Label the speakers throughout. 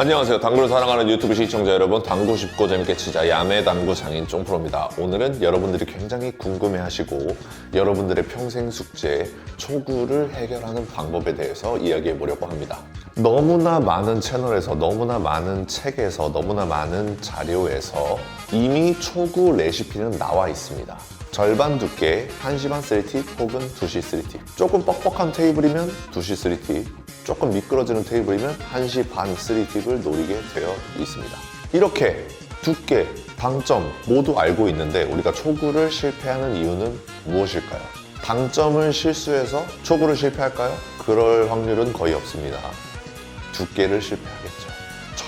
Speaker 1: 안녕하세요. 당구를 사랑하는 유튜브 시청자 여러분. 당구 쉽고 재밌게 치자 야매 당구 장인 쫑프로입니다. 오늘은 여러분들이 굉장히 궁금해하시고 여러분들의 평생 숙제 초구를 해결하는 방법에 대해서 이야기해 보려고 합니다. 너무나 많은 채널에서 너무나 많은 책에서 너무나 많은 자료에서 이미 초구 레시피는 나와 있습니다. 절반 두께 1시 반 3팁 혹은 2시 3팁 조금 뻑뻑한 테이블이면 2시 3팁 조금 미끄러지는 테이블이면 1시 반 3팁을 노리게 되어 있습니다 이렇게 두께, 당점 모두 알고 있는데 우리가 초구를 실패하는 이유는 무엇일까요? 당점을 실수해서 초구를 실패할까요? 그럴 확률은 거의 없습니다 두께를 실패하겠죠.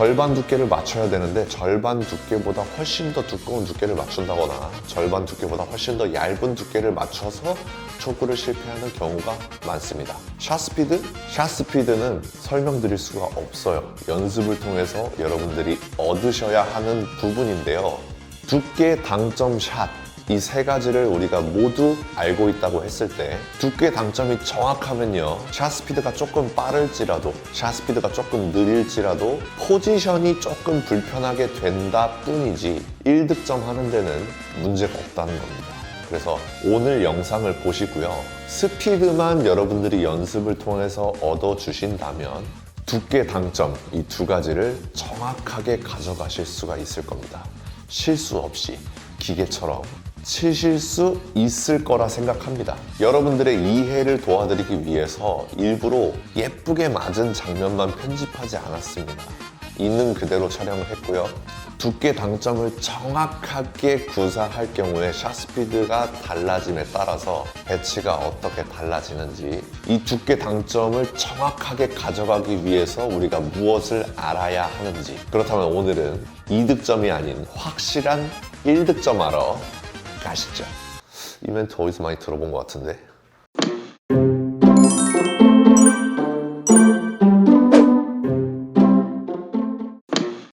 Speaker 1: 절반 두께를 맞춰야 되는데 절반 두께보다 훨씬 더 두꺼운 두께를 맞춘다거나 절반 두께보다 훨씬 더 얇은 두께를 맞춰서 초구를 실패하는 경우가 많습니다. 샷스피드? 샷스피드는 설명드릴 수가 없어요. 연습을 통해서 여러분들이 얻으셔야 하는 부분인데요. 두께, 당점, 샷. 이 세 가지를 우리가 모두 알고 있다고 했을 때 두께 당점이 정확하면요 샷 스피드가 조금 빠를지라도 샷 스피드가 조금 느릴지라도 포지션이 조금 불편하게 된다 뿐이지 1득점 하는 데는 문제가 없다는 겁니다. 그래서 오늘 영상을 보시고요 스피드만 여러분들이 연습을 통해서 얻어 주신다면 두께 당점 이 두 가지를 정확하게 가져가실 수가 있을 겁니다. 실수 없이 기계처럼 치실 수 있을 거라 생각합니다. 여러분들의 이해를 도와드리기 위해서 일부러 예쁘게 맞은 장면만 편집하지 않았습니다. 있는 그대로 촬영을 했고요. 두께 당점을 정확하게 구사할 경우에 샷 스피드가 달라짐에 따라서 배치가 어떻게 달라지는지 이 두께 당점을 정확하게 가져가기 위해서 우리가 무엇을 알아야 하는지 그렇다면 오늘은 2득점이 아닌 확실한 1득점 하러 가시죠. 이 멘트 어디서 많이 들어본 것 같은데?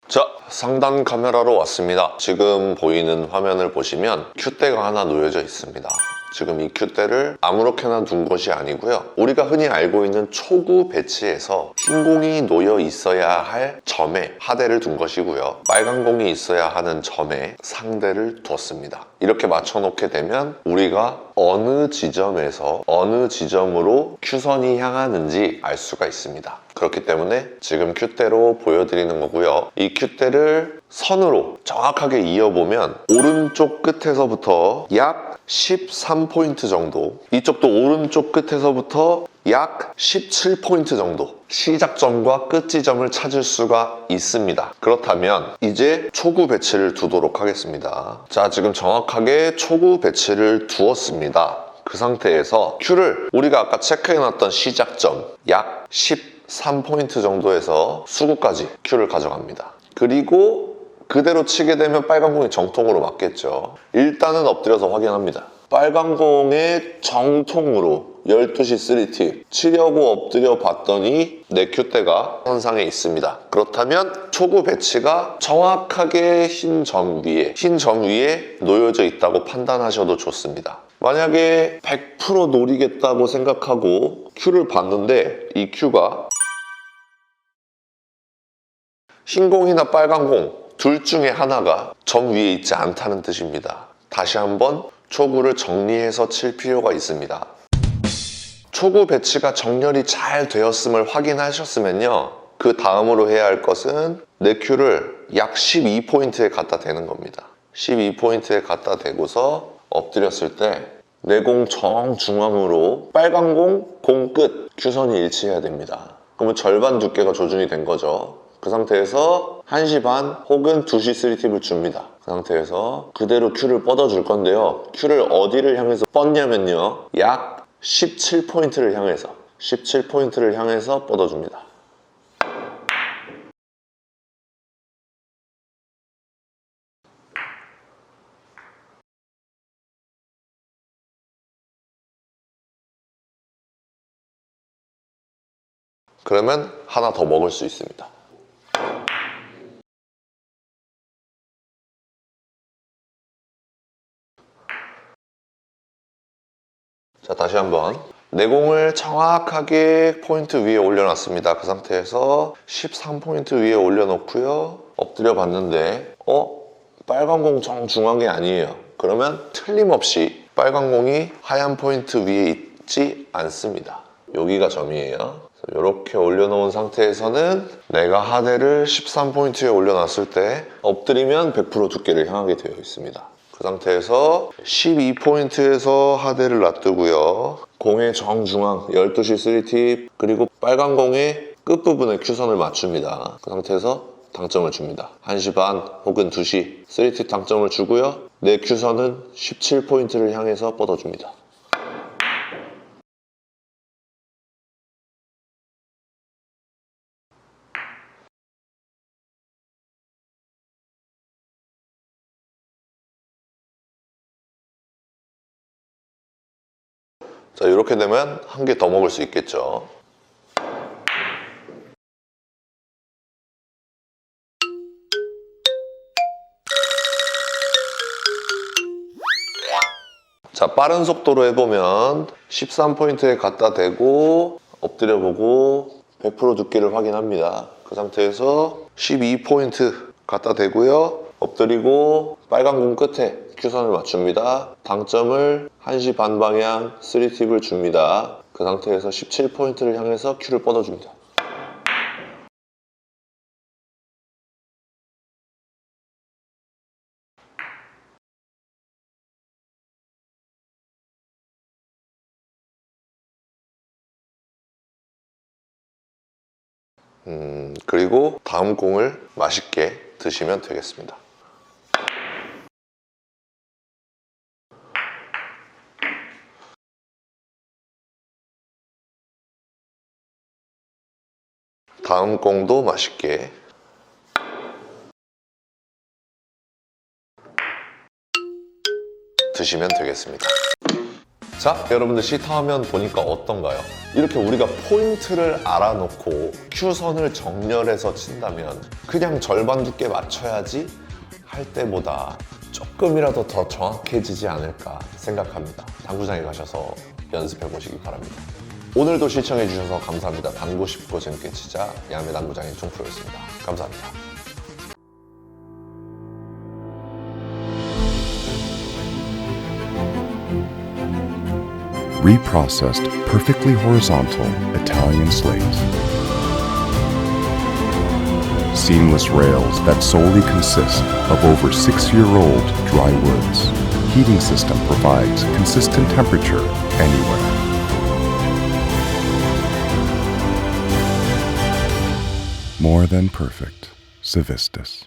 Speaker 1: 자, 상단 카메라로 왔습니다. 지금 보이는 화면을 보시면 큐대가 하나 놓여져 있습니다. 지금 이 큐대를 아무렇게나 둔 것이 아니고요. 우리가 흔히 알고 있는 초구 배치에서 흰 공이 놓여 있어야 할 점에 하대를 둔 것이고요. 빨간 공이 있어야 하는 점에 상대를 두었습니다. 이렇게 맞춰놓게 되면 우리가 어느 지점에서 어느 지점으로 큐선이 향하는지 알 수가 있습니다. 그렇기 때문에 지금 큐대로 보여드리는 거고요. 이 큐대를 선으로 정확하게 이어보면 오른쪽 끝에서부터 약 13포인트 정도 이쪽도 오른쪽 끝에서부터 약 17포인트 정도 시작점과 끝 지점을 찾을 수가 있습니다. 그렇다면 이제 초구 배치를 두도록 하겠습니다. 자, 지금 정확하게 초구 배치를 두었습니다. 그 상태에서 큐를 우리가 아까 체크해놨던 시작점 약 13포인트 정도에서 수구까지 큐를 가져갑니다. 그리고 그대로 치게 되면 빨간 공이 정통으로 맞겠죠. 일단은 엎드려서 확인합니다. 빨간 공의 정통으로 12시 3팁 치려고 엎드려 봤더니 내 큐대가 선상에 있습니다. 그렇다면 초구 배치가 정확하게 흰 점 위에 흰 점 위에 놓여져 있다고 판단하셔도 좋습니다. 만약에 100% 노리겠다고 생각하고 큐를 봤는데 이 큐가 흰 공이나 빨간 공 둘 중에 하나가 점 위에 있지 않다는 뜻입니다. 다시 한번 초구를 정리해서 칠 필요가 있습니다. 초구 배치가 정렬이 잘 되었음을 확인하셨으면요. 그 다음으로 해야 할 것은 내 큐를 약 12포인트에 갖다 대는 겁니다. 12포인트에 갖다 대고서 엎드렸을 때 내공 정중앙으로 빨간 공, 공 끝, 큐선이 일치해야 됩니다. 그러면 절반 두께가 조준이 된 거죠. 그 상태에서 1시 반 혹은 2시 3팁을 줍니다. 그 상태에서 그대로 큐를 뻗어줄 건데요. 큐를 어디를 향해서 뻗냐면요. 약 17포인트를 향해서 17포인트를 향해서 뻗어줍니다. 그러면 하나 더 먹을 수 있습니다. 자, 다시 한번. 내공을 정확하게 포인트 위에 올려놨습니다. 그 상태에서 13포인트 위에 올려놓고요. 엎드려 봤는데 어? 빨간 공 정중앙이 아니에요. 그러면 틀림없이 빨간 공이 하얀 포인트 위에 있지 않습니다. 여기가 점이에요. 이렇게 올려놓은 상태에서는 내가 하대를 13포인트에 올려놨을 때 엎드리면 100% 두께를 향하게 되어 있습니다. 그 상태에서 12포인트에서 하대를 놔두고요. 공의 정중앙 12시 3팁 그리고 빨간 공의 끝부분에 큐선을 맞춥니다. 그 상태에서 당점을 줍니다. 1시 반 혹은 2시 3팁 당점을 주고요. 내 큐선은 17포인트를 향해서 뻗어줍니다. 자, 이렇게 되면 한 개 더 먹을 수 있겠죠. 자, 빠른 속도로 해보면 13포인트에 갖다 대고 엎드려 보고 100% 두께를 확인합니다. 그 상태에서 12포인트 갖다 대고요. 엎드리고 빨간 공 끝에 큐선을 맞춥니다. 당점을 1시 반 방향 3팁을 줍니다. 그 상태에서 17포인트를 향해서 큐를 뻗어줍니다. 음, 그리고 다음 공을 맛있게 드시면 되겠습니다. 다음 공도 맛있게 드시면 되겠습니다. 자, 여러분들 시타하면 보니까 어떤가요? 이렇게 우리가 포인트를 알아놓고 큐선을 정렬해서 친다면 그냥 절반 두께 맞춰야지 할 때보다 조금이라도 더 정확해지지 않을까 생각합니다. 당구장에 가셔서 연습해 보시기 바랍니다. 오늘도 시청해 주셔서 감사합니다. 당구 쉽고 재밌게 치자 야매 당구장의 종프로였습니다. 감사합니다.
Speaker 2: reprocessed perfectly horizontal Italian slates. Seamless rails that solely consist of over six year old dry woods. Heating system provides consistent temperature anywhere. More than perfect. Civistus.